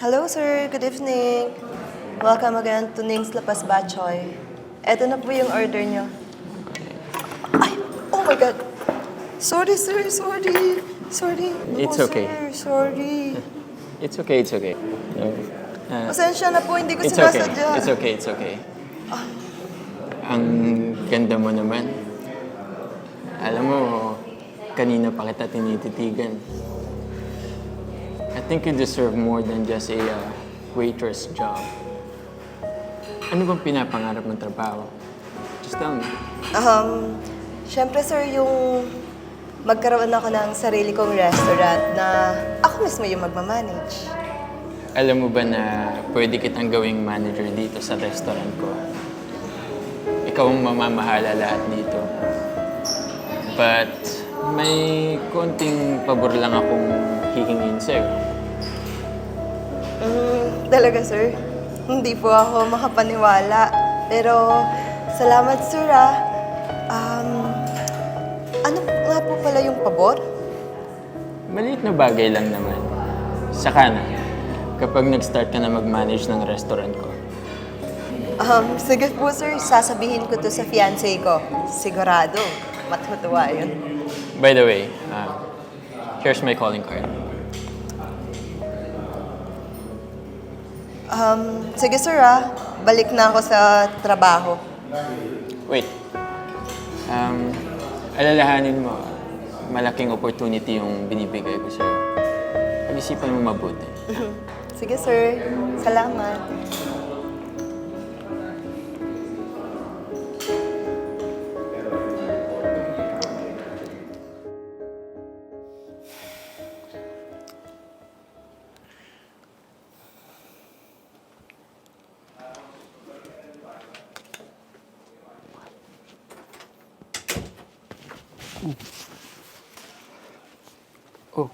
Hello, sir. Good evening. Welcome again to Ning's Lapas Bachoy. Ito na po yung order nyo. Ay! Oh my God! Sorry, sir. Sorry. Sorry. It's Naku, okay. Sir, sorry. It's okay, it's okay. No. Ah, Pasensya na po. Hindi ko it's okay, sinasadya. it's okay, it's okay. Ang ganda mo naman. Alam mo, kanina pa kita tinititigan. Think you deserve more than just a uh, waitress job. Ano bang pinapangarap mong trabaho? Just tell me. Um, Siyempre, sir, yung magkaroon ako ng sarili kong restaurant na ako mismo yung magmamanage. Alam mo ba na pwede kitang gawing manager dito sa restaurant ko? Ikaw ang mamamahala lahat dito. But may konting pabor lang akong hihingin sa'yo. Mm, talaga, sir. Hindi po ako makapaniwala. Pero, salamat, sir, ah. Um, ano nga po pala yung pabor? Maliit na bagay lang naman. Saka na, kapag nag-start ka na mag-manage ng restaurant ko. Um, sige po, sir. Sasabihin ko to sa fiancé ko. Sigurado. Matutuwa yun. By the way, uh, here's my calling card. Um, sige, sir, ah. Balik na ako sa trabaho. Wait. Um, alalahanin mo, malaking opportunity yung binibigay ko sa'yo. Pag-isipan mo mabuti. Sige, sir. Salamat. Oh,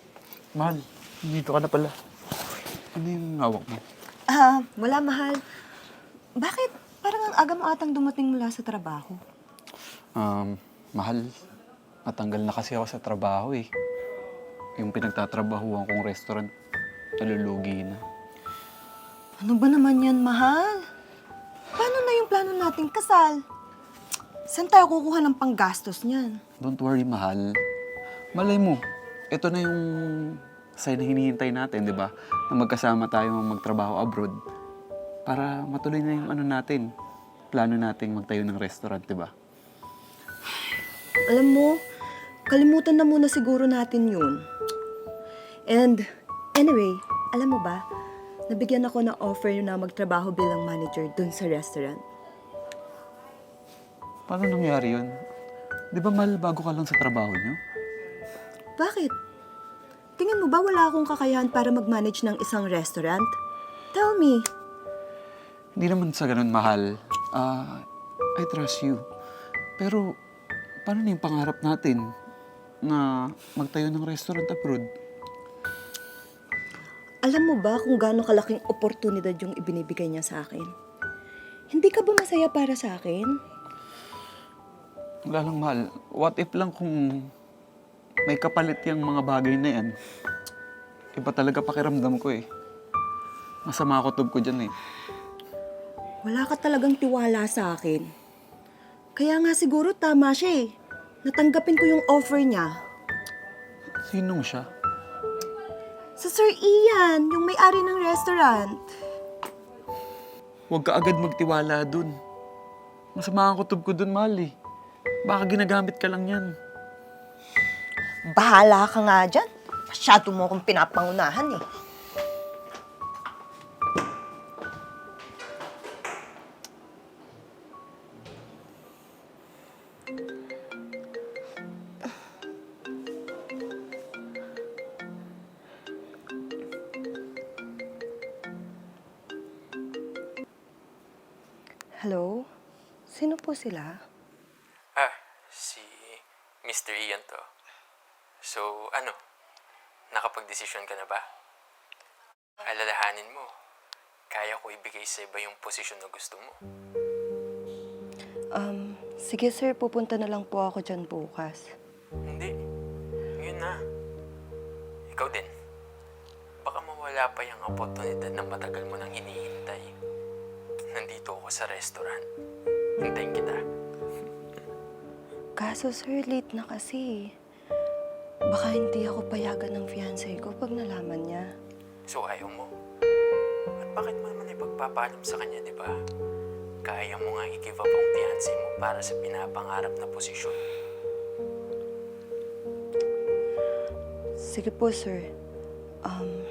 mahal. Dito ka na pala. Ano yung hawak mo? Ah, wala, mahal. Bakit? Parang ang aga mo atang dumating mula sa trabaho. Um, mahal. Natanggal na kasi ako sa trabaho eh. Yung pinagtatrabahuan kong restaurant, nalulugi na. Ano ba naman yan, mahal? Paano na yung plano nating kasal? Saan tayo kukuha ng panggastos niyan? Don't worry, mahal. Malay mo, ito na yung sign na hinihintay natin, di ba? Na magkasama tayo magtrabaho abroad. Para matuloy na yung ano natin. Plano nating magtayo ng restaurant, di ba? Alam mo, kalimutan na muna siguro natin yun. And anyway, alam mo ba, nabigyan ako ng offer na magtrabaho bilang manager dun sa restaurant. Paano nangyari yun? Di ba mahal bago ka lang sa trabaho niyo? Bakit? Tingin mo ba wala akong kakayahan para mag-manage ng isang restaurant? Tell me. Hindi naman sa ganun mahal. Ah, I trust you. Pero, paano na yung pangarap natin na magtayo ng restaurant abroad? Alam mo ba kung gaano kalaking oportunidad yung ibinibigay niya sa akin? Hindi ka ba masaya para sa akin? Wala lang mahal. What if lang kung may kapalit yung mga bagay na yan? Iba talaga pakiramdam ko eh. Masama ako tub ko dyan eh. Wala ka talagang tiwala sa akin. Kaya nga siguro tama siya eh. Natanggapin ko yung offer niya. Sinong siya? Sa Sir Ian, yung may-ari ng restaurant. Huwag ka agad magtiwala dun. Masama ang kutob ko dun, mahal eh. Baka ginagamit ka lang yan. Bahala ka nga dyan. Masyado mo akong pinapangunahan eh. Hello? Sino po sila? Si Mr. Ian to. So, ano? Nakapag-desisyon ka na ba? Alalahanin mo, kaya ko ibigay sa iba yung posisyon na gusto mo. Um, sige sir, pupunta na lang po ako dyan bukas. Hindi. Ngayon na. Ikaw din. Baka mawala wala pa yung oportunidad na matagal mo nang hinihintay. Nandito ako sa restaurant. Hintayin kita. Kaso sir, late na kasi. Baka hindi ako payagan ng fiancé ko pag nalaman niya. So ayaw mo? At bakit mo naman ipagpapaalam sa kanya, di ba? Kaya mo nga i-give up ang fiancé mo para sa pinapangarap na posisyon. Sige po sir. Um,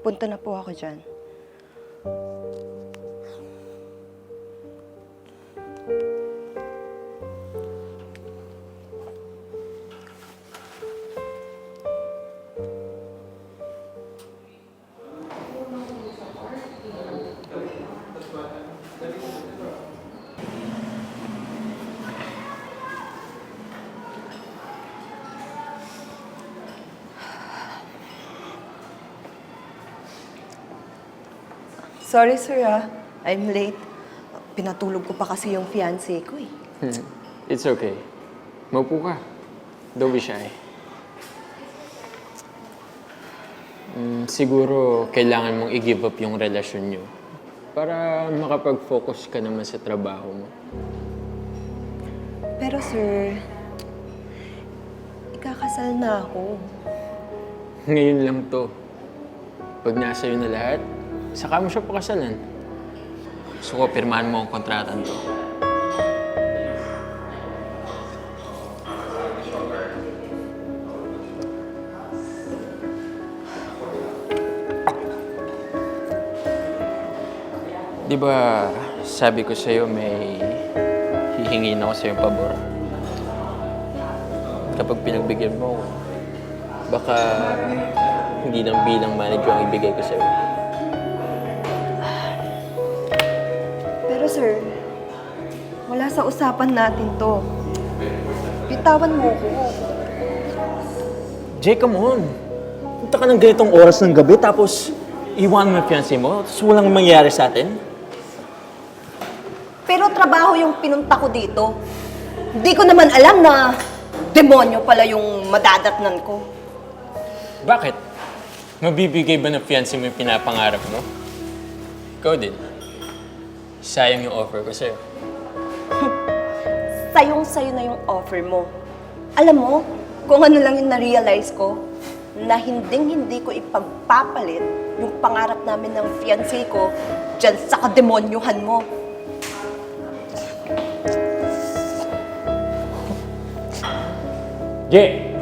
punta na po ako dyan. Sorry sir ah, I'm late. Pinatulog ko pa kasi yung fiancé ko eh. It's okay. Maupo ka. Don't be shy. Mm, siguro kailangan mong i-give up yung relasyon nyo para makapag-focus ka naman sa trabaho mo. Pero sir, ikakasal na ako. Ngayon lang to. Pag nasa na lahat, saka mo siya pakasalan. Gusto ko, pirmahan mo ang kontratan to. Di ba sabi ko sa'yo may hihingin ako sa'yo pabor? Kapag pinagbigyan mo, baka hindi nang bilang manager ang ibigay ko sa'yo. Wala sa usapan natin to. Bitawan mo ko. Jay, come on! Punta ka ng ganitong oras ng gabi tapos iwan mo yung fiancé mo tapos walang mangyayari sa atin? Pero trabaho yung pinunta ko dito. Hindi ko naman alam na demonyo pala yung madadatnan ko. Bakit? Mabibigay ba ng fiancé mo yung pinapangarap mo? Ikaw din. Sayang yung offer ko sa'yo. Sayong-sayo na yung offer mo. Alam mo, kung ano lang yung na-realize ko, na hinding-hindi ko ipagpapalit yung pangarap namin ng fiancé ko dyan sa kademonyuhan mo. Jay!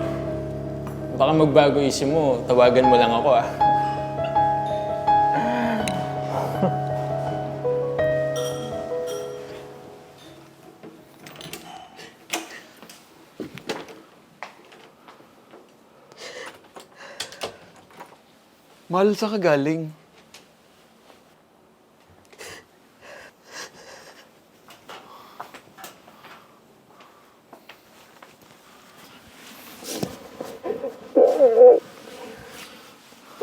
Baka magbago isip mo, tawagan mo lang ako ah. Mahal sa kagaling.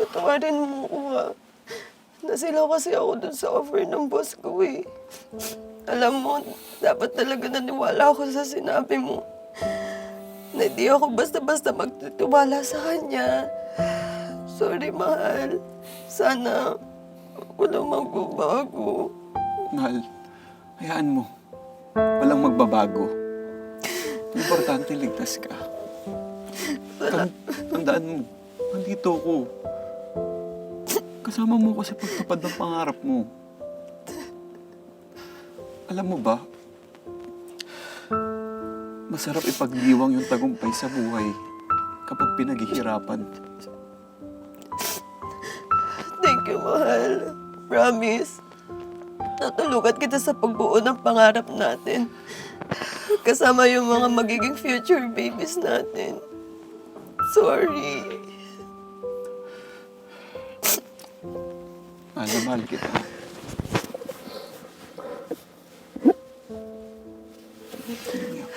Patawarin mo ko ha. Nasilaw kasi ako dun sa offer ng boss ko eh. Alam mo, dapat talaga naniwala ako sa sinabi mo. Na hindi ako basta-basta magtitiwala sa kanya. Sorry, mahal. Sana walang magbabago. Mahal, hayaan mo. Walang magbabago. Importante, ligtas ka. Tan- tandaan mo, nandito ako. Kasama mo ko sa pagtupad ng pangarap mo. Alam mo ba, masarap ipagdiwang yung tagumpay sa buhay kapag pinaghihirapan. Thank you, mahal. Promise. Natulungan kita sa pagbuo ng pangarap natin. Kasama yung mga magiging future babies natin. Sorry. Mahal na mahal kita. Umiyak.